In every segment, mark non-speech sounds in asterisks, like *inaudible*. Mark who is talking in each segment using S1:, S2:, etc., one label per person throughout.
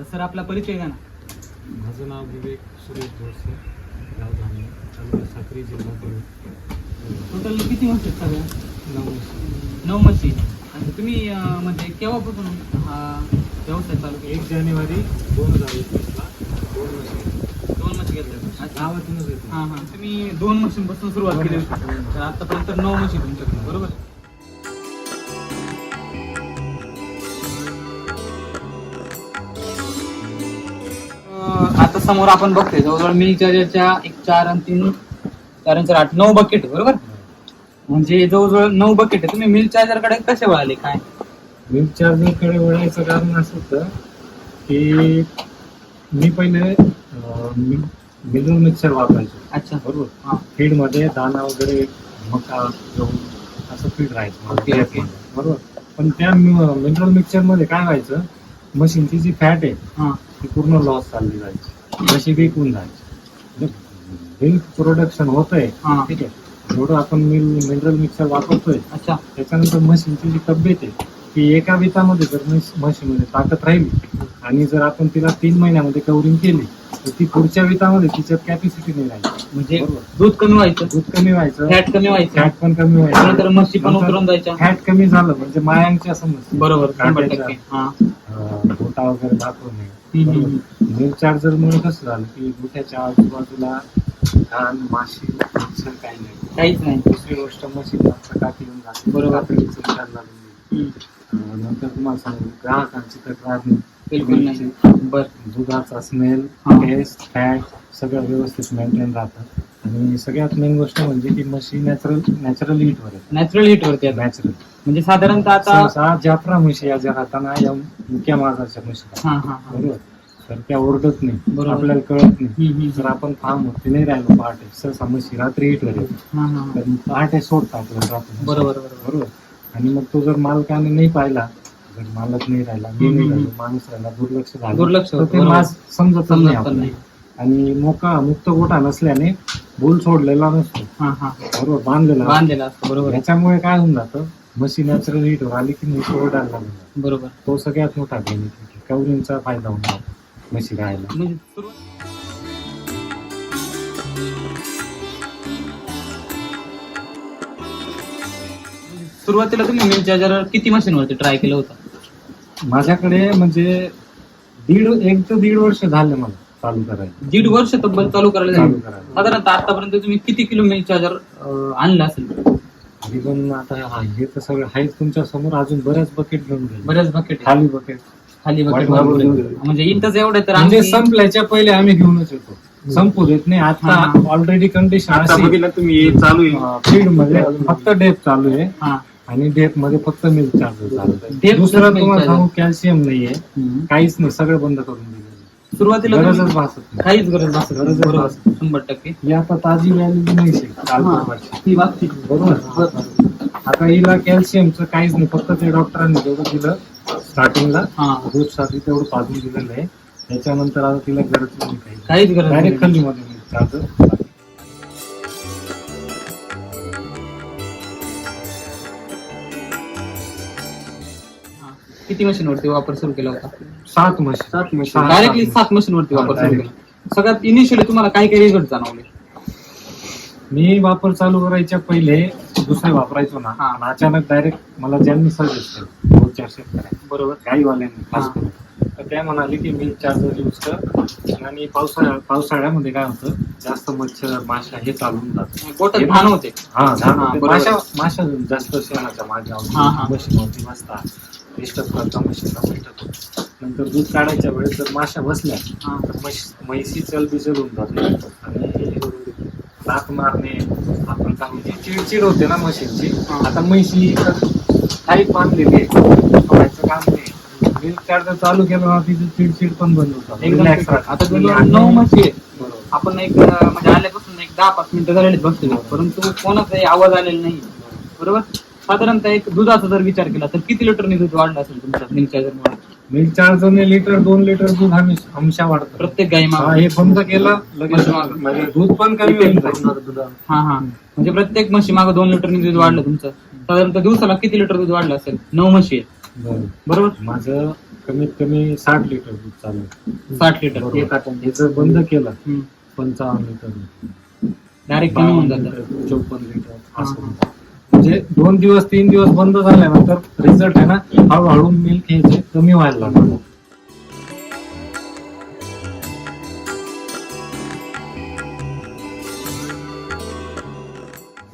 S1: अ, sir आपला परिचय द्या ना.
S2: माझं नाव विवेक सुरेश जोडसे गाव धामणे तालुका साक्री जिल्हा
S1: टोटल किती म्हशी आहेत सगळ्या
S2: नऊ
S1: नऊ म्हशी आणि तुम्ही अ, म्हणजे केव्हापासून हा व्यवसाय चालू केला?
S2: एक जानेवारी दोन हजार एकवीसला दोन वर्ष.
S1: दोन म्हशी घेतल्या अच्छा
S2: गावातूनच येतो
S1: हां हां. तुम्ही दोन मशीनपासून सुरुवात केली. होती तर आतापर्यंत नऊ मशीन तुमच्याकडे बरोबर? समोर आपण बघतोय. जवळजवळ मिल चार्जरच्या एक चार आणि तीन चार आणि चार आठ नऊ बकेट बरोबर? म्हणजे जवळजवळ नऊ बकेट आहे तुम्ही मिल चार्जरकडे कसे वळाले? काय?
S2: मिल्क चार्जरकडे वळायचं कारण असं होतं की मी पहिले मिनरल मिक्सर वापरायचो.
S1: अच्छा.
S2: बरोबर?
S1: हा.
S2: फीडमध्ये दाना वगैरे मका गहू असं फीड राहायचं. मला. बरोबर? पण त्या मिनरल मिक्सरमध्ये काय व्हायचं? मशीनची जी फॅट आहे
S1: हा.
S2: ती पूर्ण लॉस चालली जायची जशी विकून जायची मिल्क प्रोडक्शन होतंय
S1: हा.
S2: ठीक आहे. जेवढं आपण मिल मिनरल मिक्सर वापरतोय.
S1: अच्छा.
S2: त्याच्यानंतर मशीनची जी तब्येत आहे ती एका वितामध्ये जर मशीनमध्ये ताकद राहिली आणि जर आपण तिला तीन महिन्यामध्ये कव्हरिंग केली तर ती पुढच्या वितामध्ये तिच्यात कॅपॅसिटी नाही राहिली.
S1: म्हणजे
S2: बरोबर.
S1: दूध कमी व्हायचं.
S2: दूध कमी व्हायचं.
S1: फॅट कमी व्हायचं.
S2: फॅट पण कमी
S1: नंतर
S2: व्हायचं
S1: म्हशी पण उतरून जायच्या.
S2: फॅट कमी झालं म्हणजे मायांच्या समस्या.
S1: बरोबर. शंभर टक्के. हा.
S2: गोटा वगैरे
S1: हम्म, हम्म,
S2: मिल्क चार्जर मुळे कसं झालं की गोठ्याच्या आजूबाजूला घाण माशी मच्छर काही नाही.
S1: काहीच नाही.
S2: दुसरी गोष्ट मशीन चकाकी येऊन जाते.
S1: बरोबर.
S2: विचार लागून नंतर तुम्हाला सांगू ग्राहकांची तक्रार
S1: बिलकुल नाही. बर
S2: दुधाचा स्मेल. टेस्ट फॅट सगळं व्यवस्थित मेंटेन राहतं. आणि सगळ्यात मेन गोष्ट म्हणजे की मशीन नॅचरल नॅचरल हीट वर
S1: नॅचरल हिट वरती आता
S2: नॅचरल
S1: म्हणजे साधारणतः आता
S2: सहसा म्हशी या ज्या राहताना या मुक्या माझाच्या म्हशी
S1: हा हा हा.
S2: बरोबर? तर त्या ओरडत नाही.
S1: बरोबर.
S2: आपल्याला कळत नाही.
S1: हम्म, हम्म,
S2: जर आपण फार्म वरती नाही राहिलो. पहाटे. सहसा म्हशी रात्री हीट वर
S1: हा, हा, हा.
S2: तर पहाटे सोडता आपल्याला रात्री
S1: बरोबर बरोबर.
S2: बरोबर? आणि मग तो जर मालकाने नाही पाहिला जर मालक नाही राहिला मी नाही
S1: हम्म.
S2: राहिलो माणूस राहिला दुर्लक्ष झालं
S1: दुर्लक्ष
S2: तर
S1: होतं,
S2: ते
S1: बरोबर.
S2: मास समजत
S1: पण. नाही.
S2: आणि मोका मुक्त गोठा नसल्याने भूल सोडलेला नसतो.
S1: हा हा.
S2: बरोबर? बांधलेला.
S1: बांधलेला असतो बरोबर.
S2: याच्यामुळे काय होऊन जातं? मशीन नॅचरल हीट आली की म्हशी ओरडायला
S1: बरोबर.
S2: तो सगळ्यात मोठा बेनिफिट कवरिंगचा फायदा होऊन जातो म्हशी राहायला.
S1: म्हणजे सुरु- सुरुवातीला तुम्ही मिल चार्जर किती मशीन वरती ट्राय केलं होतं?
S2: माझ्याकडे म्हणजे दीड एक ते दीड वर्ष झाले मला. चालू करायला
S1: दीड वर्ष तब्बल चालू करायला
S2: चालू
S1: झालं.
S2: करायला
S1: साधारणतः आतापर्यंत तुम्ही किती किलो मिल चार्जर आणलं असेल?
S2: तरी पण आता हा- हे तर सगळं आहेच तुमच्यासमोर. अजून बऱ्याच बकेट घेऊन गेले.
S1: बरेच बकेट
S2: खाली बकेट
S1: खाली बकेट. म्हणजे इंटच एवढे तर
S2: म्हणजे
S1: आम्ही-
S2: संपल्याच्या पहिले आम्ही घेऊनच येतो. संपू देत नाही. आता
S1: हा.
S2: ऑलरेडी कंडिशन
S3: आता बघितलं तुम्ही हे चालू आहे.
S2: फील्डमध्ये फक्त डेप चालू आहे.
S1: हा.
S2: आणि डेपमध्ये फक्त मिल्क चार्जर चालू आहे. दुसरं
S1: milk
S2: तुम्हाला
S1: charger.
S2: सांगू कॅल्शियम नाहीये.
S1: हम्म.
S2: काहीच नाही. सगळं बंद करून दिलं.
S1: सुरुवातीला
S2: गरजच भासत नाही.
S1: काहीच गरज नसते
S2: गरजच
S1: बरोबर.
S2: भासत नाही.
S1: शंभर टक्के.
S2: ही आता ताजी व्हॅल्यू नाही काल
S1: हा.
S2: परवाची.
S1: ती बाबती
S2: बरोबर. आता हिला कॅल्शियमचं काहीच नाही. फक्त ते डॉक्टरांनी जेवढं दिलं स्टार्टिंगला
S1: हा.
S2: साठी तेवढं पाजून दिलेलं आहे. त्याच्यानंतर आता तिला गरज नाही काही.
S1: काहीच गरज नाही.
S2: डायरेक्ट खाली मध्ये चार्जर
S1: किती मशीन वरती वापर सुरू केला होता?
S2: सात म्हशी सात
S1: डायरेक्टली सात मशीन वरती
S2: हा,
S1: वापर सुरू. केला. सगळ्यात इनिशियली तुम्हाला काय काय रिझल्ट जाणवले?
S2: मी वापर चालू करायच्या पहिले दुसरे वापरायचो ना
S1: हा.
S2: आणि अचानक डायरेक्ट मला ज्यांनी सजेस्ट केलं दोन चार शेतकऱ्या.
S1: बरोबर.
S2: गाईवाल्यांनी खास
S1: हा.
S2: करून तर त्या म्हणाले की मी चार्जर यूज कर. आणि पावसाळ्या पावसाळ्यामध्ये काय होतं जास्त मच्छर माशा हे चालून जातं.
S1: घाण होते.
S2: हा होते. माशा माशा जास्त शेणाच्या. माझ्या मशीनवरती बसतात डिस्टर्ब करता होतं नंतर दूध काढायच्या वेळेस जर माशा बसल्या
S1: हा.
S2: तर म्हैस- म्हैसी चलबिचल होऊन जाते. आणि नाक मारणे आपण काय म्हणतो, चिडचिड होते ना म्हशींची. आता म्हैसी काही बांधलेली आहे. काम नाही. मिल्क चार्जर चालू केलं ना तिची चिडचिड पण बंद
S1: एकदम आहे.
S2: राहतात.
S1: आता नऊ म्हशी
S2: बरोबर.
S1: आपण एक म्हणजे आल्यापासून एक दहा पाच मिनिटं झालेली बसलेलो परंतु कोणाचाही आवाज आलेला नाही. बरोबर? साधारणतः एक दुधाचा जर विचार केला तर किती लिटरनी दूध वाढलं असेल तुमच्या मिल्क चार्जर
S2: मिल्क चार्जरने लिटर दोन लिटर दूध आम्ही अंशा वाढतो.
S1: प्रत्येक गाई
S2: हा,
S1: मागे.
S2: हे बंद केलं लगेच
S1: मागं.
S2: म्हणजे दूध पण कमी होईल.
S1: हा हा. म्हणजे प्रत्येक म्हशी मागे दोन लिटरनी दूध वाढलं तुमचं. साधारणतः दिवसाला किती लिटर दूध वाढलं असेल? नऊ म्हशी आहेत.
S2: बरोबर
S1: बरोबर?
S2: माझं कमीत कमी साठ लिटर दूध चालू आहे.
S1: साठ लिटर.
S2: बरोबर.
S1: एका टन
S2: हे जर बंद केलं पंचावन्न लिटर
S1: डायरेक्ट कमी होऊन जातं.
S2: चौपन्न लिटर असं. होतं. म्हणजे दोन दिवस तीन दिवस बंद झाल्यानंतर रिझल्ट आहे ना हळूहळू मिल्क हे जे कमी व्हायला लागलं.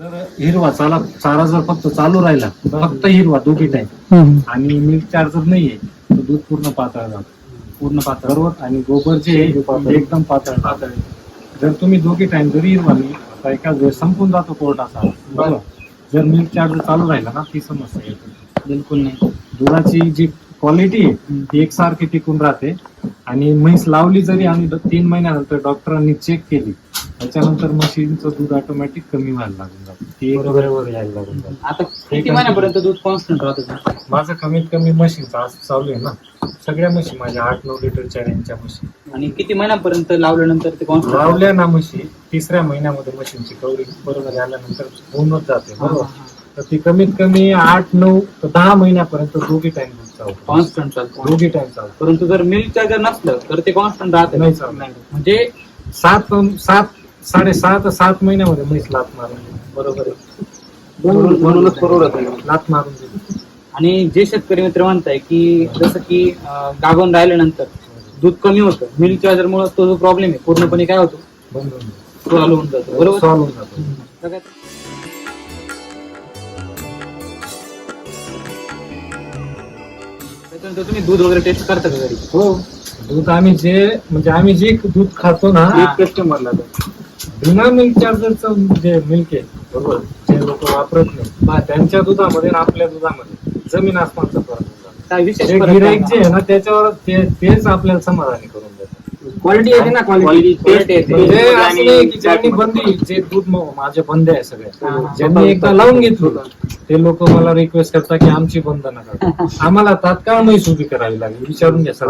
S2: जर हिरवा चाला चारा जर फक्त चालू राहिला फक्त हिरवा दोघी टाइम आणि मिल्क चार्जर नाहीये तर दूध पूर्ण पातळ जातं
S1: पूर्ण
S2: बरोबर आणि गोबर जे आहे ते एकदम पातळ पातळ जर तुम्ही दोघी टाइम जरी हिरवा नाही आता एकाच वेळेस संपून जातो कोर्टाचा बरोबर? जर मिल्क चार्जर चालू राहिला ना ती समस्या येते.
S1: बिलकुल नाही.
S2: दुधाची जी क्वालिटी ती एकसारखी टिकून राहते. आणि म्हैस लावली जरी आणि द- तीन महिन्यानंतर डॉक्टरांनी चेक केली त्याच्यानंतर म्हशीचं दूध ऑटोमॅटिक कमी व्हायला लागून जातं. ती एक बरोबर यायला लागून जातं.
S1: आता किती महिन्यापर्यंत दूध कॉन्स्टंट राहत होतं?
S2: माझं कमीत कमी आज चालू आहे ना. सगळ्या म्हशी माझ्या आठ नऊ लिटरच्या रेंजच्या म्हशी.
S1: आणि किती महिन्यापर्यंत लावल्यानंतर ते कॉन्स्टंट
S2: लावल्या ना म्हशी तिसऱ्या महिन्यामध्ये म्हशींची कवरिंग बरोबर आल्यानंतर होऊनच जाते बरोबर? तर ती कमीत कमी आठ नऊ ते दहा महिन्यापर्यंत दोघी टाइम चालतं.
S1: कॉन्स्टंट चालतो.
S2: दोघी टाइम चालतं.
S1: परंतु जर मिल्क चार्जर नसलं तर ते कॉन्स्टंट राहत.
S2: नाही चालत.
S1: म्हणजे
S2: सात सात साडेसहा ते सात महिन्यामध्ये म्हैस लात मारून. बरोबर आहे.
S1: म्हणून- म्हणूनच परवडत नाही.
S2: लात मारून देते.
S1: आणि जे शेतकरी मित्र म्हणताय की जसं की अं, गाभण राहिल्यानंतर दूध कमी होतं. मिल्क चार्जर मुळे तो जो प्रॉब्लेम आहे पूर्णपणे काय होतो?
S2: बंद होऊन जाते.
S1: तो चालू होऊन जातो. बरोबर?
S2: Solve होऊन जातो.
S1: सगळ्यात- तुम्ही दूध वगैरे टेस्ट करता का घरी
S2: हो दूध आम्ही जे म्हणजे आम्ही जे दूध खातो ना
S1: हा.
S3: कस्टमरला
S2: बिना मिल्क चार्जरचं जे मिल्क आहे बरोबर जे लोक वापरत नाही त्यांच्या दुधामध्ये आणि आपल्या दुधामध्ये जमीन आसमानचा फरक होता
S1: काय विशेष
S2: गिराईक? जे आहे ना त्याच्यावर ते तेच आपल्याला समाधानी करून देतात
S1: क्वालिटी येते ना क्वालिटी
S3: Quality
S1: येते.
S2: असं नाही की ज्यांनी बंदी जे दूध म- माझे बंद आहे
S1: हा,
S2: सगळे. ज्यांनी एकदा लावून घेतलं ते लोक मला रिक्वेस्ट करतात की आमची बंद नका आम्हाला तात्काळ म्हैस उभी करावी लागेल. विचारून घ्या सर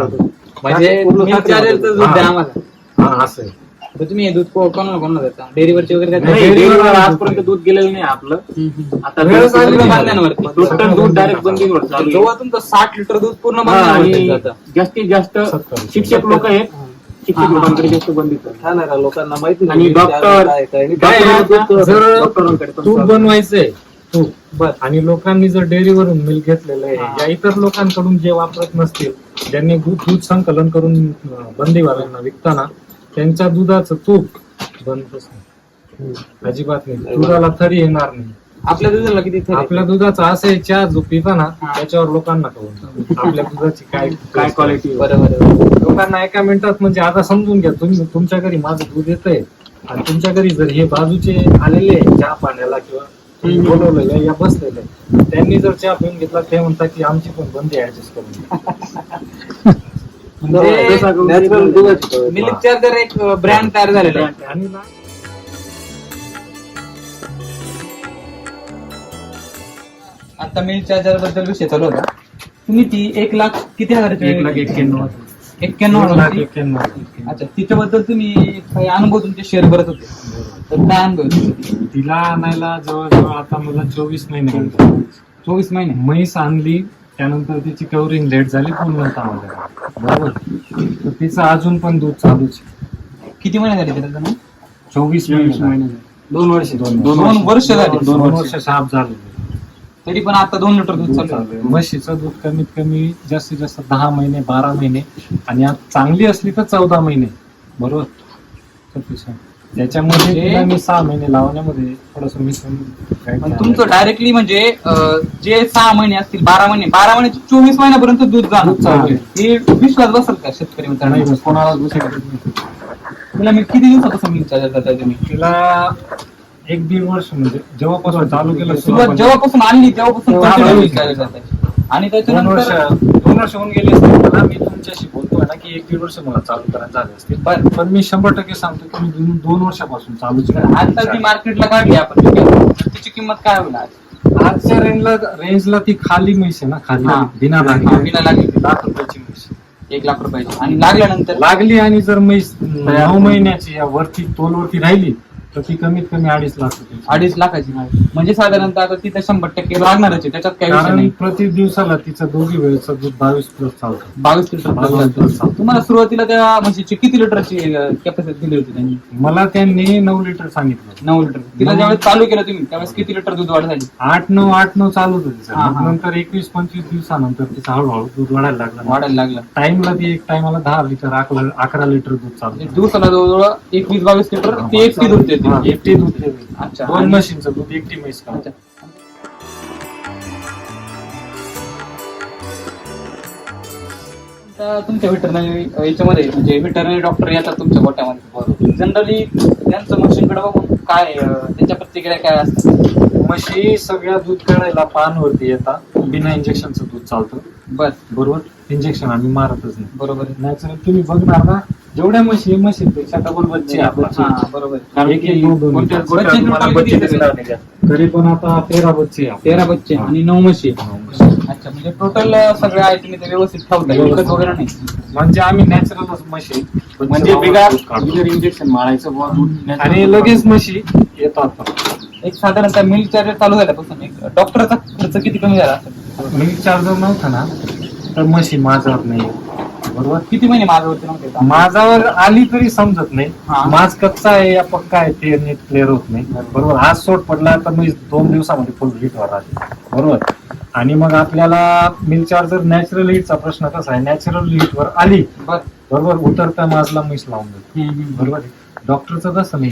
S1: म्हणजे दूध द्या आम्हाला.
S2: हा असं आहे.
S1: तर तुम्ही हे दूध को- कोणाला कोणाला देता? डेअरीवरचे वगैरे देता?
S2: नाही,
S3: नाही
S2: dairy
S3: dairy वर
S2: वर
S3: आजपर्यंत दूध गेलेलं नाही आपलं.
S1: हम्म, हम्म.
S3: आता
S2: वेळच आली
S1: सगळं
S2: नाही.
S1: बांधण्यांवरती.
S3: टोटल दूध डायरेक्ट बंदीवर चालू आहे.
S1: जेव्हा तुमचं साठ लिटर दूध पूर्ण
S3: हा,
S1: बांधण्यावरती
S3: आणि
S1: जातं.
S3: जास्तीत जास्त
S2: सत्तर.
S3: शिक्षक लोक आहेत.
S1: हा, हा.
S3: लोकांकडे जास्त
S4: हा ना का लोकांना माहिती
S3: आणि
S4: नाही.
S3: डॉक्टर
S4: काय काय आणि
S2: काय आहे आता, जर
S3: डॉक्टरांकडे पण
S2: तूप. बनवायचंय तूप
S1: बर
S2: आणि लोकांनी जर डेअरीवरून मिल्क घेतलेलं आहे
S1: हा.
S2: या इतर लोकांकडून जे वापरत नसतील ज्यांनी दूध दूध संकलन करून अं, बंदीवाल्यांना विकताना त्यांच्या दुधाचं तूप बनतच नाही अजिबात नाही दुधाला थरी येणार नाही
S1: आपल्या दुधाला किती थर आहे?
S2: आपल्या दुधाचं असं आहे चहा जो पिता ना
S1: हा.
S2: त्याच्यावर लोकांना कळून आपल्या दुधाची काय
S3: काय क्वालिटी
S1: बरोबर.
S2: लोकांना एका मिनिटात म्हणजे आता समजून घ्या तुम्ही तुमच्या घरी माझं दूध येतंय आणि तुमच्या घरी जर हे बाजूचे आलेले आहे चहा पाण्याला किंवा तुम्ही
S1: हम्म.
S2: बोलवलेले आहे या बसलेले आहे, त्यांनी जर चहा पिऊन घेतला ते म्हणतात की आमची पण बंदी ऍडजस्ट करून. *laughs*
S1: म्हणजे
S4: दुधाची
S1: मिल्क चार्जर एक ब्रँड तयार झालेला आहे
S2: आणि ना
S1: आता मिल्क चार्जरबद्दल विषय चालू होता. तुम्ही ती एक लाख किती हजार
S2: एक लाख एक्क्याण्णव
S1: एक्क्याण्णव
S2: एक
S1: हजार होती?
S2: एक्क्याण्णव
S1: अच्छा तिच्याबद्दल तुम्ही काही अनुभव तुमचे शेअर करत होते? तर काय अनुभव?
S2: तिला आणायला जवळजवळ आता मला चोवीस महिने.
S1: चोवीस महिने?
S2: म्हैस आणली त्यानंतर तिची कवरिंग लेट झाली पूर्णतामध्ये बरोबर. तर तिचं अजून पण दूध चालूच आहे.
S1: किती महिने झाले त्याला?
S2: चोवीस महिने
S3: दोन वर्ष.
S2: दोन
S1: दोन वर्ष झाली.
S2: दोन वर्ष साफ झाले.
S1: तरी पण आता दोन लिटर दूध चालू आहे.
S2: म्हशीचं दूध कमीत कमी जास्तीत जास्त दहा महिने बारा महिने आणि आज चांगली असली तर चौदा महिने. बरोबर. त्याच्यामध्ये
S1: म्हणजे-
S2: तिला मी सहा महिने लावण्यामध्ये थोडस मी
S1: पण तुमचं डायरेक्टली म्हणजे अं, जे सहा महिने असतील बारा महिने बारा महिन्याचे चोवीस महिन्यापर्यंत दूध
S2: दूध चालू
S1: जाणार
S2: आहे.
S1: हे विश्वास बसेल का शेतकरी मित्रांनो?
S2: कोणाला
S1: तुला मी किती दिवसापासून चार्जर करताय तुम्ही?
S2: तिला एक दीड वर्ष म्हणजे जेव्हापासून चालू केलं
S1: सुरुवात जेव्हापासून आणली तेव्हापासून
S2: तेव्हा
S1: continue
S2: आणली.
S1: आणि
S2: दोन वर्ष
S1: त्याच्यानंतर
S2: दोन वर्ष होऊन गेले असतील मला मी तुमच्याशी बोलतोय ना की एक दीड वर्ष मला चालू करायला झाले असतील.
S1: बरं.
S2: पण मी शंभर टक्के सांगतो की मी दोन- दोन वर्षापासून चालूच
S1: आता जी मार्केटला काढली आपण तर तिची किंमत काय होईल आज?
S2: आजच्या रेंजला रेंजला ती खाली म्हैस आहे ना खाली. बिना
S1: हा,
S2: लागली.
S1: बिना लागली.
S2: लाख रुपयाची म्हैस.
S1: एक लाख रुपयाची. आणि लागल्यानंतर?
S2: लागली आणि जर म्हैस नऊ महिन्याची या वरती तोलवरती राहिली तर ती कमीत कमी अडीच लाख रुपये
S1: अडीच लाखाची म्हणजे साधारणतः आता तिथे शंभर टक्के लागणारच आहे. त्याच्यात काही विषय
S2: कारण
S1: नाही.
S2: प्रति दिवसाला तिचं दोघी वेळेचं दूध बावीस प्लस चालतं.
S1: बावीस लिटर
S2: बावीस.
S1: तुम्हाला सुरुवातीला त्या म्हशीची किती लिटरची कॅपॅसिटी दिली होती त्यांनी?
S2: मला त्यांनी नऊ लिटर सांगितलं.
S1: नऊ लिटर. तिला
S2: नऊ.
S1: ज्यावेळेस चालू केलं तुम्ही त्यावेळेस किती लिटर दूध वाढ झाली?
S2: आठ नऊ आठ नऊ चालू होतं तिचं.
S1: हा,
S2: मग. नंतर एकवीस पंचवीस दिवसानंतर तिचं हळूहळू दूध वाढायला लागलं.
S1: वाढायला लागलं.
S2: टाइमला ती एक टाइमला दहा लिटर अकरा अकरा लिटर दूध
S1: म्हणजे
S2: चालतं
S1: दिवसाला जवळजवळ एकवीस बावीस लिटर ती एकटी दूध देते.
S2: हा, एकटी दूध देते.
S1: अच्छा.
S2: दोन
S1: आणि-
S2: मशीनचं दूध एकटी म्हैस का
S1: अच्छा. आता तुमच्या व्हेटरनरी याच्यामध्ये म्हणजे व्हेटरनरी डॉक्टर येतात तुमच्या गोट्यामध्ये. जनरली त्यांचं मशीनकडे बघून काय अं, त्यांच्या प्रतिक्रिया काय असतात?
S2: म्हशी सगळ्या दूध काढायला पानवरती येतात. बिना इंजेक्शनचं दूध चालतं.
S1: बर
S2: बरोबर इंजेक्शन आम्ही मारतच नाही
S1: बरोबर आहे.
S2: नॅचरल तुम्ही बघणार ना जेवढ्या म्हशी आहे, म्हशींपेक्षा डबल बच्चे आहे आपल्या.
S1: हा बरोबर आहे.
S3: कारण
S2: एक-
S3: की
S2: एक दोन- दोन
S3: कोणत्याच
S2: लिटर.
S3: गोट्यात
S1: बच्चे
S3: तुम्हाला
S1: टोटल किती
S3: बच्चे
S1: येतात?
S3: दिसणार नाही त्यात.
S2: तरी पण आता तेरा बच्चे आहे.
S1: तेरा बच्चे आणि नऊ म्हशी अच्छा म्हणजे टोटल सगळे आहे तुम्ही ते व्यवस्थित ठेवताय विकत वगैरे नाही
S2: म्हणजे आम्ही नॅचरलच म्हशी बच्चे
S3: म्हणजे. बिगर इंजेक्शन मारायचं बुवा दूध natural
S2: आणि लगेच म्हशी येतात
S1: एक साधारणतः मिल्क चार्जर चालू झाल्यापासून एक डॉक्टरचा खर्च किती कमी झाला असेल
S2: मिल्क चार्जर नव्हता ना तर म्हशी माझावर नाही. बरोबर?
S1: किती महिने माझ्यावरती नव्हते का?
S2: माझावर आली तरी समजत नाही.
S1: हा.
S2: माझ कच्चा आहे या पक्का आहे ते नीट क्लिअर होत नाही. बरोबर. आज सोट पडला तर मी दोन दिवसामध्ये फुल हिट वर आले. बरोबर? आणि मग आपल्याला मिल्क चार्जर नॅचरल हिटचा प्रश्न कसा आहे नॅचरल हिट वर आली
S1: बर.
S2: बरोबर उतरता माझला म्हैस लावून देतो.
S1: हम्म, हम्म.
S2: बरोबर? आहे डॉक्टरचं तसं नाही.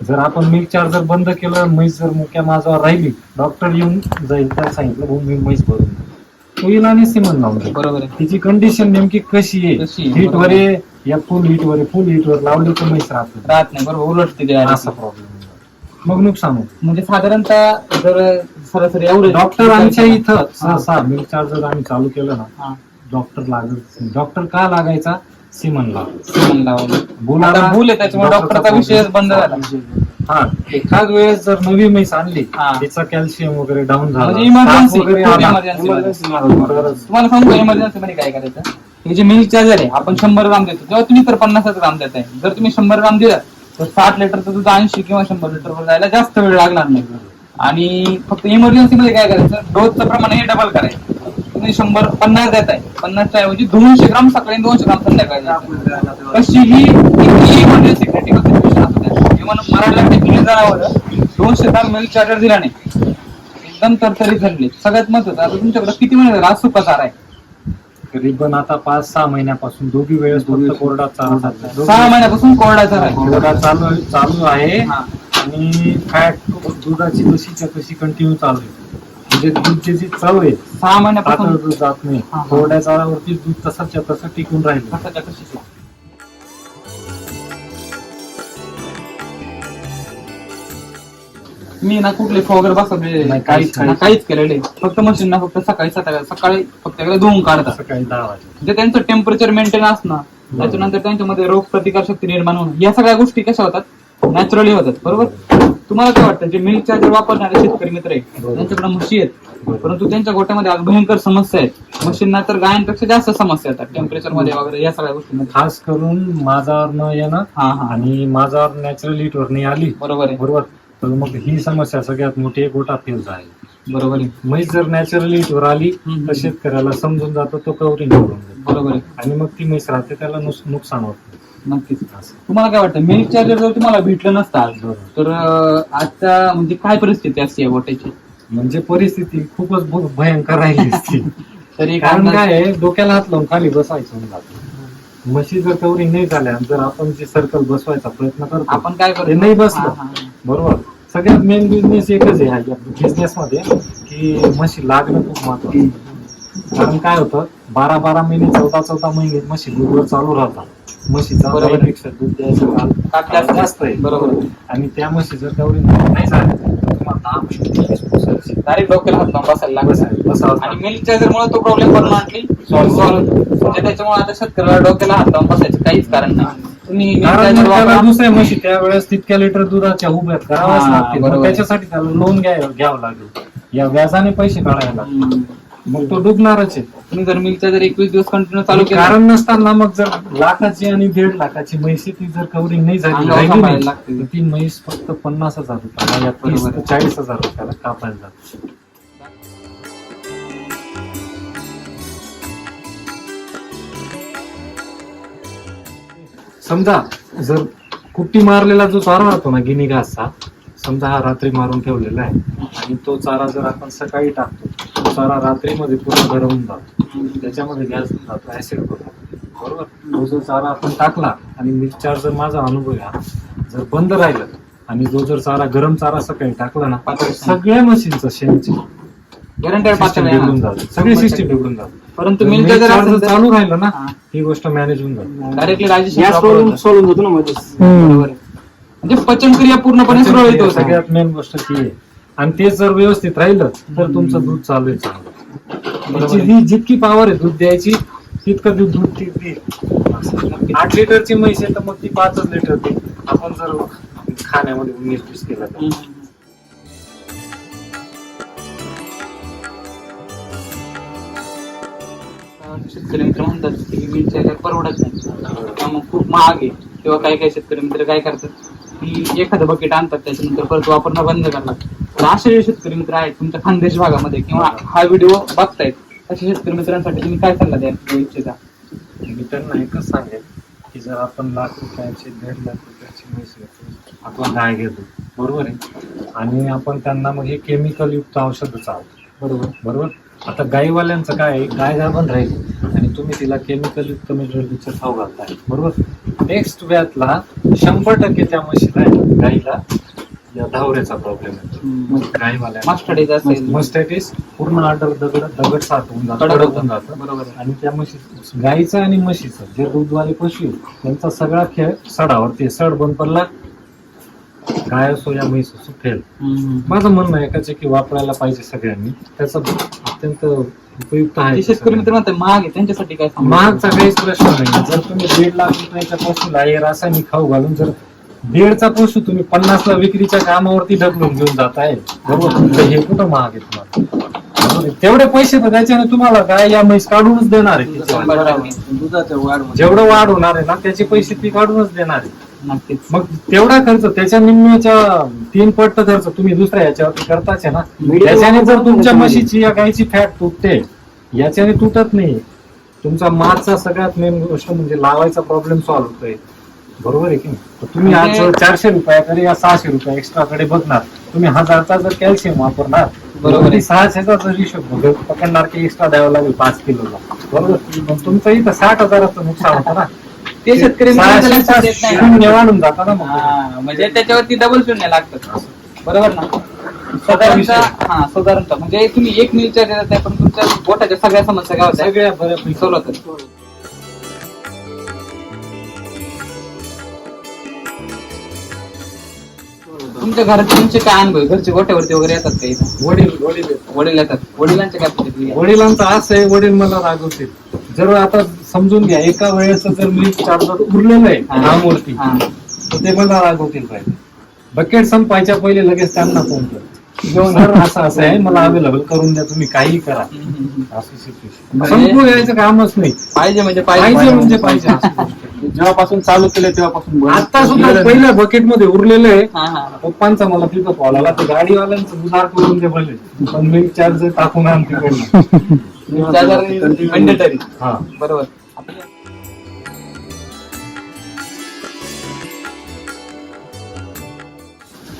S2: जर आपण मिल्क चार्जर बंद केलं म्हैस जर मुक्या माझ्यावर राहिली डॉक्टर येऊन जाईल त्याला सांगितलं भाऊ मी म्हैस भरून. तो येईल आणि सिमन लावून. देईल
S1: बरोबर आहे.
S2: तिची कंडिशन नेमकी कशी आहे?
S1: कशी आहे,
S2: हिट
S1: बरोबर.
S2: वर आहे या फुल हिट वर फुल हिट वर लावली तर म्हैस राहत नाही.
S1: राहत नाही बरोबर उलटते ते direct.
S2: असा प्रॉब्लेम मग नुकसान होतं.
S1: म्हणजे साधारणतः जर सरासरी एवढे
S2: डॉक्टर आमच्या इथं सहसा मिल्क चार्जर आम्ही चालू केलं ना
S1: हा.
S2: डॉक्टर लागत डॉक्टर का लागायचा? सिमनला
S1: सिमन लावलं
S2: बुल
S1: आता भूल आहे त्याच्यामुळे
S2: डॉक्टरचा
S1: विषयच. बंद झाला.
S2: हा एखाद वेळेस जर नवी म्हैस आणली
S1: हा.
S2: तिचा कॅल्शियम वगैरे डाऊन झाला
S1: म्हणजे
S2: ताप वगैरे आला. तरच
S1: तुम्हाला सांगू इमर्जन्सी मध्ये काय करायचं? हे जे मिल्क चार्जर आहे आपण शंभर ग्राम देतो. जेव्हा तुम्ही तर पन्नासच ग्राम देताय. जर तुम्ही शंभर ग्राम दिला तर साठ लिटरचं दूध ऐंशी किंवा शंभर लिटर वर जायला जास्त वेळ लागणार नाही. आणि फक्त इमर्जन्सी मध्ये काय करायचं? डोसचं प्रमाण हे डबल करायचं. तुम्ही शंभर पन्नास देताय. पन्नासच्या ऐवजी दोनशे ग्राम सकाळी दोनशे ग्राम संध्याकाळी द्यायचं. कशीही इमर्जन्सी क्रिटिकल सिच्युएशन असू द्या टेक्निकल जनावर दोनशे ग्राम मिल्क चार्जर दिला नाही एकदम तरतरी झाले सगळ्यात महत्वाचं आता तुमच्याकडे किती महिने झाला? आज सुका चारा आहे.
S2: करीबन आता पाच सहा महिन्यापासून दोघी वेळेस फक्त कोरडा चारा चाललाय.
S1: सहा महिन्यापासून कोरडा चारा आहे.
S2: कोरडा चालू चालू आहे.
S1: हा.
S2: आणि फॅट दुधाची जशीच्या तशी कंटिन्यू चालू आहे. म्हणजे दूधची जी चव आहे
S1: सहा महिन्यापासून.
S2: दूध जात नाही
S1: हा, हा.
S2: कोरड्या चारावरती दूध तसंच्या तसं टिकून राहिलं.
S1: मी ना कुठले वगैरे बसवले
S2: नाही,
S1: काहीच
S2: काहीच-
S1: केलेले फक्त मशीन ना फक्त सकाळी सकाळी सकाळी फक्त एकदा धुवून काढतात.
S2: सकाळी दहा वाजता
S1: म्हणजे त्यांचं टेम्परेचर मेंटेन असणं त्याच्यानंतर त्यांच्यामध्ये रोग प्रतिकार शक्ती निर्माण होणं या सगळ्या गोष्टी कशा होतात? नॅचरली होतात बरोबर तुम्हाला काय वाटतं जे मिल्क चार्जर वापरणारे शेतकरी मित्र आहे
S2: बरोबर.
S1: त्यांच्याकडे म्हशी आहेत. परंतु त्यांच्या गोट्यामध्ये आज भयंकर समस्या आहेत म्हशींना तर गायांपेक्षा जास्त समस्या येतात टेम्परेचरमध्ये वगैरे या सगळ्या गोष्टींमध्ये
S2: खास करून माझावर न येणं
S1: हा हा
S2: आणि माझावर नॅचरल हिट वर नाही आली
S1: बरोबर आहे
S2: बरोबर तर मग ही समस्या सगळ्यात मोठी गोटा फेल आहे
S1: बरोबर आहे
S2: म्हैस जर नॅचरल वर आली. तर शेतकऱ्याला समजून जातो तो कवरिंग
S1: बरोबर आहे
S2: आणि मग ती म्हैस राहते त्याला नुकसान होत.
S1: नक्कीच. तुम्हाला काय वाटतं चार्जर जर तुम्हाला भेटलं नसतं आज
S2: बरोबर.
S1: तर अं, आजच्या म्हणजे काय परिस्थिती असते या गोट्याची
S2: म्हणजे परिस्थिती खूपच भ- भयंकर राहिली असती *laughs*
S1: तरी
S2: कारण काय आहे डोक्याला हात लावून खाली बसायचं होऊन जातं म्हशी जर कवरिंग नाही झाल्या जर आपण जे सर्कल बसवायचा प्रयत्न करतो
S1: आपण काय करतो
S2: नाही बसलं.
S1: हा, हा.
S2: बरोबर सगळ्यात मेन बिझनेस एकच आहे बिझनेस मध्ये की म्हशी लागणं खूप महत्वाचं कारण काय होतं बारा बारा महिने चौदा चौदा महिने म्हशी दूधवर चालू राहतात म्हशीचा
S1: बरोबर.
S2: गाईपेक्षा दूध द्यायचं
S1: जास्त
S2: जास्त आहे
S1: बरोबर
S2: आणि त्या म्हशी जर नाही तर तुम्हाला दहा
S1: डायरेक्ट डोक्याला हात लावून बसायला आणि
S2: लागतं.
S1: मिल्क तो प्रॉब्लेम परमनंटली सॉल्व्ह म्हणजे त्याच्यामुळे आता शेतकऱ्याला डोक्याला हात लावून बसायचं काहीच कारण नाही तुम्ही milk
S2: कारण
S1: charger
S2: मग त्याला
S1: वापरा.
S2: दुसऱ्या म्हशी त्यावेळेस तितक्या लिटर दुधाच्या उभ्यात कराव्याच
S1: हा,
S2: लागतील मग. त्याच्यासाठी त्याला लोन घ्यावं घ्यावं लागेल या व्याजाने पैसे काढायला लागतील.
S1: हम्म.
S2: मग तो डुबणारच आहे.
S1: तुम्ही जर मिलचा जर एकवीस दिवस कंटिन्यू चालू केला
S2: कारण नसताना मग जर लाखाची आणि दीड लाखाची म्हैसी ती जर कव्हरिंग नाही झाली राहिली नाही,
S1: लागते.
S2: तर ती म्हैस फक्त पन्नास हजार रुपयाला या तीस
S1: बरोबर.
S2: ते चाळीस हजार रुपयाला कापायला जाते. समजा जर कुट्टी मारलेला जो चारा राहतो ना गिनी घासचा समजा हा रात्री मारून ठेवलेला आहे आणि तो चारा जर आपण सकाळी टाकतो चारा रात्रीमध्ये पूर्ण गरमून जातो. त्याच्यामध्ये गॅस जातो ऍसिड होतो. बरोबर? तो जो चारा आपण टाकला आणि मिल्क चार्जर माझा अनुभव आहे हा. जर बंद राहिलं आणि जो जर चारा गरम चारा सकाळी टाकला ना सगळ्या मशीनचं शेणची
S1: गॅरंटेड
S2: सिस्टम बिघडून जाते. सगळी सिस्टीम बिघडून जाते.
S1: परंतु जर
S2: चालू राहिलं ना
S1: हा.
S2: ही गोष्ट मॅनेज होऊन जाते.
S1: डायरेक्टली राजेश
S4: सोडून जातो ना.
S1: म्हणजे पचनक्रिया पूर्णपणे सुरळीत
S2: सगळ्यात मेन गोष्ट ती आहे. आणि ते जर व्यवस्थित राहिलं तर तुमचं दूध चालू आहे चांगलं. त्याची जी जितकी पॉवर आहे दूध द्यायची तितकं दूध दूध ती देईल. आठ लिटरची म्हैस आहे तर मग ती पाचच लिटर देईल आपण जर खाण्यामध्ये वीस केलं तर.
S1: शेतकरी मित्र म्हणतात की मिल चार्जर परवडत नाही. मग खूप महाग आहे. किंवा काही काही शेतकरी मित्र काय करतात की एखादं बकेट आणतात त्याच्यानंतर परत वापरणं बंद करतात. तर असे जे शेतकरी मित्र आहेत तुमच्या खानदेश भागामध्ये किंवा हा व्हिडिओ बघतायत अशा शेतकरी मित्रांसाठी तुम्ही काय सल्ला द्याल? इच्छिता
S2: मी त्यांना एकच सांगेल की जर आपण लाख रुपयाची दीड लाख रुपयाची म्हैस घेतो आपण गाय घेतो. बरोबर आहे. आणि आपण त्यांना मग हे केमिकल युक्त औषध चालतो
S1: बरोबर.
S2: बरोबर? आता गाईवाल्यांचं काय आहे? गाय गाभण राहील. आणि तुम्ही तिला केमिकल युक्त मिनरल खाऊ घालताय. बरोबर? नेक्स्ट व्यातला शंभर टक्के त्या म्हशीला आहे, गाईला. धावऱ्याचा प्रॉब्लेम
S1: असेल.
S2: मस्टॅटिस पूर्ण आडर दगड दगड साठवून जातं
S1: कडक.
S2: होऊन जातं.
S1: बरोबर आहे.
S2: आणि त्या म्हशी गाईचं आणि म्हशीचं जे दूधवाले पशु आहेत, त्यांचा सगळा खेळ सडावरती सड बंद पडला गाय असो या म्हैस असो फेल.
S1: हम्म.
S2: माझं म्हणणं आहे एकाचे की वापरायला पाहिजे सगळ्यांनी. त्याचा अत्यंत उपयुक्त आहे
S1: शेतकरी मित्र म्हणतात महाग आहे. त्यांच्यासाठी काय सांगू?
S2: महागचा काहीच प्रश्न नाही. जर तुम्ही दीड लाख रुपयाच्या पशुला हे रासायनिक खाऊ घालून जर दीडचा पशु तुम्ही पन्नासला विक्रीच्या कामावरती ढकलून घेऊन जाताय. बरोबर? तर हे कुठं महाग आहे तुम्हाला. तेवढे पैसे तर त्याच्याने तुम्हाला काय या म्हैस काढूनच देणार आहे
S4: वाढ.
S2: जेवढं वाढ होणार आहे ना त्याचे पैसे ती काढूनच देणार आहे.
S1: नक्कीच.
S2: मग तेवढा खर्च त्याच्या निम्म्याच्या तीन पट खर्च तुम्ही दुसऱ्या याच्यावरती करताच आहे ना त्याच्याने जर तुमच्या म्हशीची या गायची फॅट तुटते याच्याने तुटत नाही. तुमचा मासचा सगळ्यात मेन गोष्ट म्हणजे लावायचा प्रॉब्लेम सॉल्व्ह होतोय. बरोबर आहे की नाही? तर तुम्ही आज
S1: म्हणजे-
S2: जर चारशे रुपयाकडे या सहाशे रुपये एक्स्ट्रा कडे बघणार. तुम्ही हजारचा जर कॅल्शियम वापरणार
S1: बरोबर आहे.
S2: बरोबर सहाशेचा जर हिशोब बघ, पकडणार की एक्स्ट्रा द्यावं लागेल पाच किलोला. बरोबर? तुमचं इथं साठ हजाराचं नुकसान होतं ना.
S1: ते शेतकरी
S2: सहाशेचा
S1: येत नाही.
S2: शून्य वाढून जातं ना मग.
S1: हा, म्हणजे त्याच्यावरती डबल शून्य लागतात बरोबर ना? साधारणतः हा साधारणतः. म्हणजे तुम्ही एक मिल चार्ज देत नाही पण तुमच्या पोटाच्या सगळ्या समस्या काय होत्या
S2: सगळ्या बऱ्यापैकी.
S1: सोडवतात तुमच्या घरात तुमचे काय अनुभव आहे? घरचे गोट्यावरती वगैरे येतात का इथं
S2: वडील वडील आहेत.
S1: वडील येतात वडिलांच्या काय प्रतिक्रिया
S2: वडिलांचं असं आहे वडील मला रागवतील जर आता समजून घ्या एका वेळेस जर मी चार्जर उरलेलं आहे
S1: हा.
S2: रामवरती
S1: हा.
S2: तर ते मला रागवतील पाहिजे बकेट संपायच्या पहिले लगेच त्यांना फोन कर सर असं असं आहे मला अवेलेबल करून द्या तुम्ही काही करा
S1: हम्म, हम्म, हम्म.
S2: असं सिच्युएशन
S1: म्हणजे-
S2: संपू कामच नाही
S1: पाहिजे म्हणजे
S2: पाहिजे
S1: पाहिजे
S2: म्हणजे पाहिजे गोष्ट आहे.
S3: जेव्हापासून चालू केलं तेव्हापासून.
S2: आता सुद्धा पहिल्या बकेटमध्ये उरलेलं आहे.
S1: हा हा.
S2: पप्पांचा मला तिथं कॉल आला तर गाडीवाल्यांचं उधार करून दे भले. पण मी चार्जर टाकून आण तिकडनं.
S1: मॅन्डेटरी
S2: हा.
S1: बरोबर.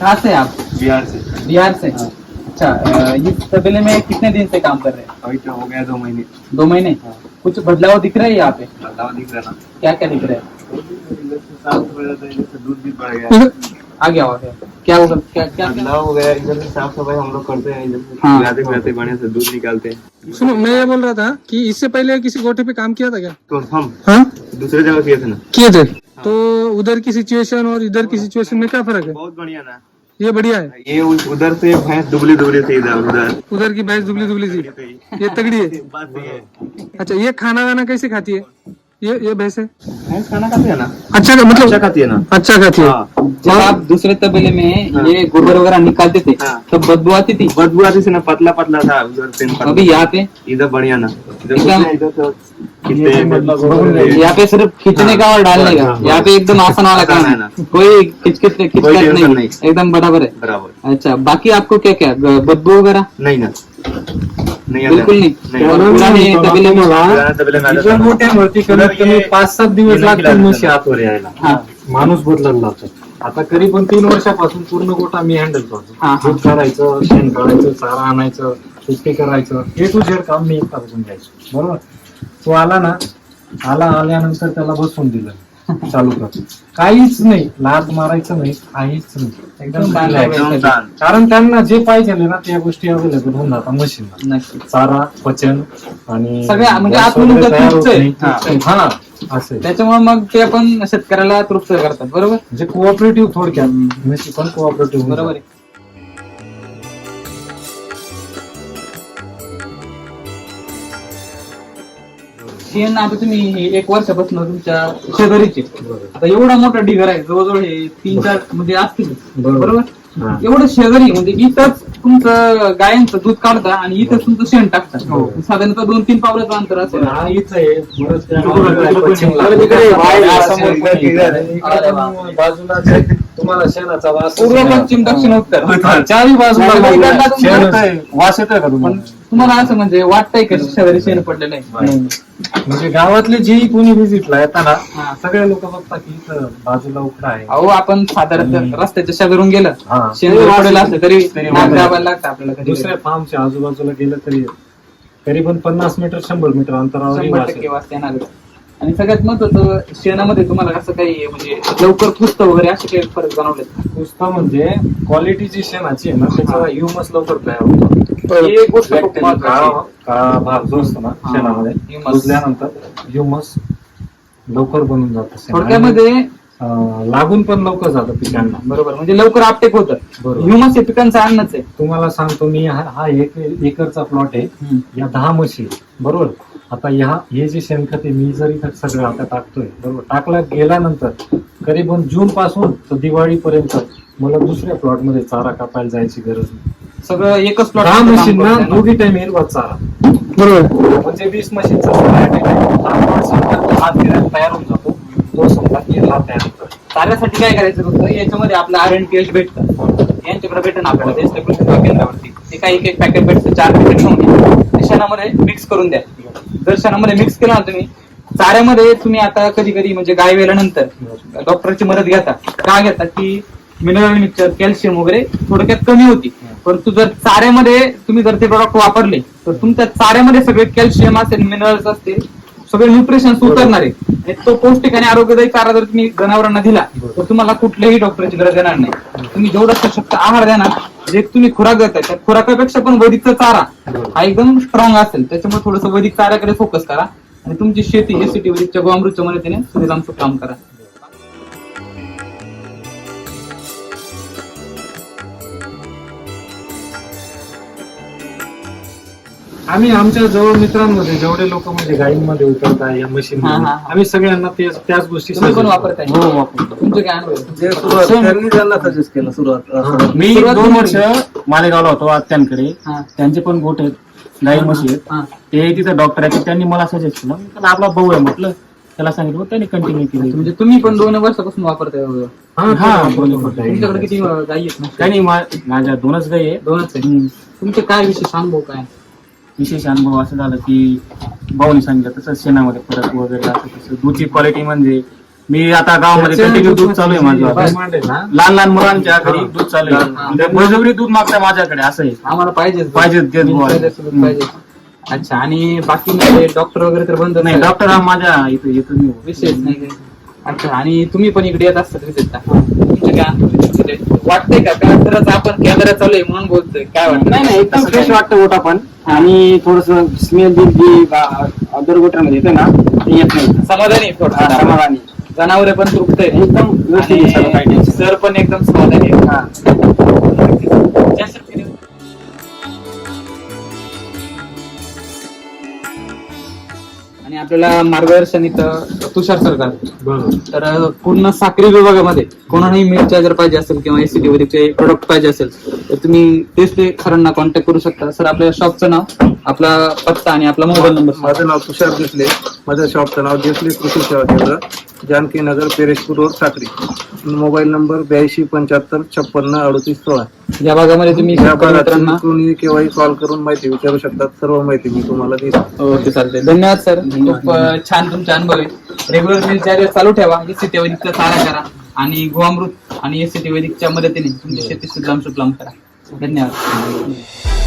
S1: कहाँ से हैं आप.
S3: बिहार से
S1: बिहार से अच्छा इस तबेले में कितने दिन से काम कर रहे हैं?
S3: अभी तो हो गया दो महीने.
S1: दो महीने? कुछ बदलाव दिख रहा है यहाँ पे?
S3: बदलाव दिख रहा ना।
S1: क्या क्या दिख रहा है?
S3: इधर से साफ़ हो जाता है इधर से दूध भी बढ़ गया।
S1: आगे क्या? होगा क्या क्या
S3: बदलाव हो गया इधर से साफ़ सफ़ाई हम लोग करते हैं इधर से।
S1: हाँ।
S3: बढ़िया से दूध निकालते हैं।
S5: सुनो मैं ये बोल रहा था कि इससे पहले किसी गोटे पे काम किया था क्या?
S3: तो हम
S5: हाँ?
S3: दूसरे जगह किए थे ना।
S5: किए थे? तो उधर की सिचुएशन और इधर की सिचुएशन में क्या फ़र्क है?
S3: बहुत बढ़िया ना।
S5: ये बढ़िया है।
S3: ये उधर से भैंस दुबली दुबली थी इधर उधर।
S5: उधर की भैंस दुबली दुबली सी ये तगड़ी है। अच्छा ये खाना वाना कैसे खाती है? ये ये भैंस है।
S4: भैंस खाना खाती है ना?
S5: अच्छा का मतलब
S4: अच्छा खाती है ना?
S5: अच्छा खाती है।
S4: हाँ।
S1: जब आप दूसरे तबेले में
S4: हाँ।
S1: ये गोबर वगैरह निकालते थे
S4: हाँ।
S1: तब बदबू आती थी?
S4: बदबू आती थी ना पतला पतला था उधर पतला।
S1: अभी यहाँ पे?
S4: इधर बढ़िया ना।
S1: यहाँ पे सिर्फ़ खींचने का और डालने का।
S4: हाँ।
S1: यहाँ पे एकदम आसान वाला काम
S4: है।
S1: है
S4: ना।
S1: कोई खिचखिच
S4: कोई
S1: नहीं, एकदम बराबर है।
S4: बराबर।
S1: अच्छा बाकी आपको क्या क्या बदबू वगैरह?
S4: नहीं ना।
S1: बिल्कुल नाही. तबेले
S2: पाच सात दिवस लागतात म्हशी आतवर यायला. माणूस बदलला जातो आता कधी पण तीन वर्षापासून पूर्ण गोटा मी हँडल करतो. दूध काढायचं शेण काढायचं चारा आणायचं सुट्टी करायचं. हे टू झेड काम मी एकटा बसून घ्यायचो. बरोबर? तो आला ना आला आल्यानंतर त्याला बसून दिलं. चालू कर काहीच नाही. लाद मारायचं नाही काहीच नाही. एकदम relax. कारण त्यांना जे पाहिजे ना त्या गोष्टी अवेलेबल होऊन जातात मशीनला
S1: नक्की
S2: चारा पचन आणि
S1: सगळ्या म्हणजे
S2: तयार होत
S1: आहे. हा.
S2: असं आहे.
S1: त्याच्यामुळे मग ते आपण शेतकऱ्याला तृप्त करतात. बरोबर?
S2: म्हणजे कोऑपरेटिव्ह थोडक्यात म्हशी पण कोऑपरेटिव्ह
S1: बरोबर आहे. शेण आता तुम्ही हे एक वर्षापासून तुमच्या शेजारीचे. आता एवढा मोठा ढिगर आहे जवळजवळ हे तीन चार म्हणजे असतील.
S2: बरोबर. हा.
S1: एवढं शेजारी म्हणजे इथंच तुमचं गायांचं दूध काढता आणि इथंच तुमचं शेण टाकता.
S2: हो.
S1: साधारणतः दोन तीन पावलाचं अंतर असेल.
S2: हा हा. तुम्हाला शेणाचा वास
S1: पूर्व पश्चिम दक्षिण उत्तर.
S2: चारही बाजूला
S1: नाही, नाही, नाही,
S2: शेण
S1: नाही.
S2: वास येतोय का
S1: पण
S2: तुम्हाला
S1: तुम्हाला असं म्हणजे वाटतंय का शेजारी शेण पडलेलं आहे?
S2: म्हणजे गावातले जेही कोणी व्हिजिटला येताना
S1: हा.
S2: सगळे लोक बघतात की इथं बाजूला उकडा आहे.
S1: अहो आपण साधारणतः रस्त्याच्या शेजारून गेलं.
S2: हा.
S1: शेण जर पडलेलं असलं तरी
S2: तरी
S1: नाक
S2: वाटतं.
S1: दाबायला लागतं आपल्याला कधी
S2: दुसऱ्या फार्मच्या आजूबाजूला गेलं तरी तरी पण पन्नास मीटर शंभर मीटर अंतरावर
S1: शंभर टक्के वाचता येणार आणि सगळ्यात महत्वाचं शेणामध्ये तुम्हाला कसं काही म्हणजे लवकर पुस्त वगैरे असे काही फरक जाणवले
S2: पुष्पा म्हणजे क्वालिटी जी शेणाची आहे ना त्याचा ह्युमस लवकर तयार होतो
S1: ही एक गोष्ट खूप
S2: काळा
S1: महत्वाची
S2: काळा भाग जो असतो ना
S1: हा.
S2: शेणामध्ये
S1: Humus.
S2: कुजल्यानंतर ह्युमस लवकर बनून जातं शेण.
S1: थोडक्यामध्ये
S2: अं, लागून पण लवकर जातं पिकांना
S1: बरोबर म्हणजे लवकर आपटेक होतं
S2: बरोबर.
S1: ह्युमस हे पिकांचं अन्नच आहे
S2: तुम्हाला सांगतो मी हा हा एक एकरचा प्लॉट आहे या दहा म्हशी आहेत. बरोबर आता ह्या हे जे शेणखत आहे मी जर सगळं आता टाकतोय बरोबर? टाकला गेल्यानंतर करीबन जून पासून तर दिवाळीपर्यंत मला दुसऱ्या प्लॉटमध्ये चारा कापायला जायची गरज नाही.
S1: सगळं एकच प्लॉट
S2: दहा म्हशींना दोघी टाइम हिरवा चारा.
S5: बरोबर.
S2: म्हणजे वीस म्हशींना हात फिरायला तयार होऊन जातो. तो समजा हिरवा तयार होतो.
S1: चाऱ्यासाठी काय करायचं फक्त? याच्यामध्ये आपलं आर एन टी एच भेटतं. यांच्याकडे भेटतं ना आपल्याला? केंद्रावरती. ते काही एक एक पॅकेट भेटतं चार पॅकेट घेऊन शेणामध्ये मिक्स करून द्या. दर्शनामध्ये मिक्स केला ना तुम्ही चाऱ्यामध्ये तुम्ही आता कधी कधी म्हणजे गाय वेल्यानंतर डॉक्टरची मदत घेता का घेता की मिनरल मिक्सचर कॅल्शियम वगैरे थोडक्यात कमी होती. परंतु जर चाऱ्यामध्ये तुम्ही जर ते प्रॉडक्ट वापरले तर तुमच्या चाऱ्यामध्ये सगळे कॅल्शियम असेल मिनरल्स असतील सगळे न्यूट्रिशन उतरणार आहे आणि तो पौष्टिक आणि आरोग्यदायी चारा जर तुम्ही जनावरांना दिला तर तुम्हाला कुठल्याही डॉक्टरची गरज येणार नाही. तुम्ही जेवढा सशक्त आहार द्या ना जे तुम्ही खुराक देताय त्या खुराकापेक्षा पण वैदिकचा चारा हा एकदम स्ट्रॉंग असेल. त्याच्यामुळे थोडस वैदिक चाऱ्याकडे फोकस करा. आणि तुमची शेती एसीटी वैदिकच्या गोअमृतच्या मदतीने सुविधांचं काम करा.
S2: आम्ही आमच्या जवळ मित्रांमध्ये जेवढे लोक म्हणजे गायींमध्ये उतरतात या मशीन
S1: हा, हा, हा.
S2: आम्ही सगळ्यांना तेच त्याच गोष्टी
S1: तुम्ही वापरताय.
S2: हो वापरतो
S1: तुमचे काय अनुभव आहे?
S4: जे सुरुवात त्यांनी त्यांना सजेस्ट केलं सुरुवात
S6: मी
S1: सुरुवात
S6: दोन वर्ष मालेगावला होतो आत्यांकडे
S1: हा.
S6: त्यांचे पण गोट आहेत गाई म्हशी आहेत
S1: हा.
S6: ते तिथे डॉक्टर आहेत त्यांनी मला सजेस्ट केलं मी त्याला आपला भाऊ आहे म्हटलं त्याला सांगितलं त्यांनी कंटिन्यू केली
S1: म्हणजे तुम्ही पण दोन वर्षापासून वापरताय वगैरे.
S2: हा,
S6: हा,
S2: हा,
S6: बरोबर.
S1: तुमच्याकडे किती अं, गायी आहेत ना?
S6: काही नाही मा- माझ्या दोनच गाई आहे
S1: दोनच आहे
S6: हम्म.
S1: तुमचे काय विशेष अनुभव काय
S6: विशेष अनुभव असं झाला की भाऊनी सांगितलं तसं शेणामध्ये फरक वगैरे असं तसं. दूधची क्वालिटी म्हणजे मी आता गावामध्ये कंटिन्यू दूध चालू आहे माझं. लहान लहान मुलांच्या घरी. दूध चालू आहे. म्हणजे बळजबरी दूध मागताय माझ्याकडे असं आहे.
S1: आम्हाला पाहिजे
S6: पाहिजेच, तेच बुवा.
S1: पाहिजे अच्छा आणि बाकी म्हणजे डॉक्टर वगैरे तर बंद
S6: नाही डॉक्टर हा माझ्या इथे येतो नाही.
S1: विशेष नाही. अच्छा आणि तुम्ही पण इकडे येत असतात विजिटला म्हणजे वाटतंय का? काय तरच आपण कॅमेरा चालू आहे म्हणून बोलतोय. काय वाटतं
S7: नाही नाही एकदम फ्रेश? वाटतं गोटा पण. आणि थोडस स्मेल जी अदर गोट्यामध्ये येते ना ते येत नाही.
S1: समाधानी आहे
S7: हा,
S1: थोडं
S7: समाधानी.
S1: जनावरे पण तृप्त आहे
S7: एकदम व्यवस्थित आहे सगळं काही
S1: आणि सर पण एकदम समाधानी आहे
S7: हा.
S1: जास्त आपल्याला मार्गदर्शन इथं तुषार
S2: सरकार.
S1: तर पूर्ण साखरी विभागामध्ये कोणालाही मिल्क चार्जर पाहिजे असेल किंवा एसीटी वरीचे प्रोडक्ट पाहिजे असेल तर तुम्ही तेच ते खरांना कॉन्टॅक्ट करू शकता. सर आपल्या शॉपचं नाव आपला पत्ता आणि आपला मोबाईल नंबर
S3: माझं नाव तुषार देसले माझ्या शॉपचं नाव Desale Krishi Seva Kendra. Janaki Nagar Pereshpur road Sakri. Mobile number ब्याऐंशी पंच्याहत्तर छप्पन्न अडतीस सोळा.
S1: या भागामध्ये तुम्ही
S3: या
S1: शेतकरी मित्रांना
S3: भागात कोणी केव्हाही कॉल करून माहिती विचारू शकतात. सर्व माहिती मी तुम्हाला देईन
S1: ओके चालते धन्यवाद सर. खूप अं, छान तुमचे अनुभव आहे. रेग्युलर मिल चालू ठेवा एसीटी वैदिकचा चारा करा आणि गोअमृत आणि एसीटी वैदिकच्या मदतीने तुमची शेती सुद्धा सुफलाम करा. धन्यवाद.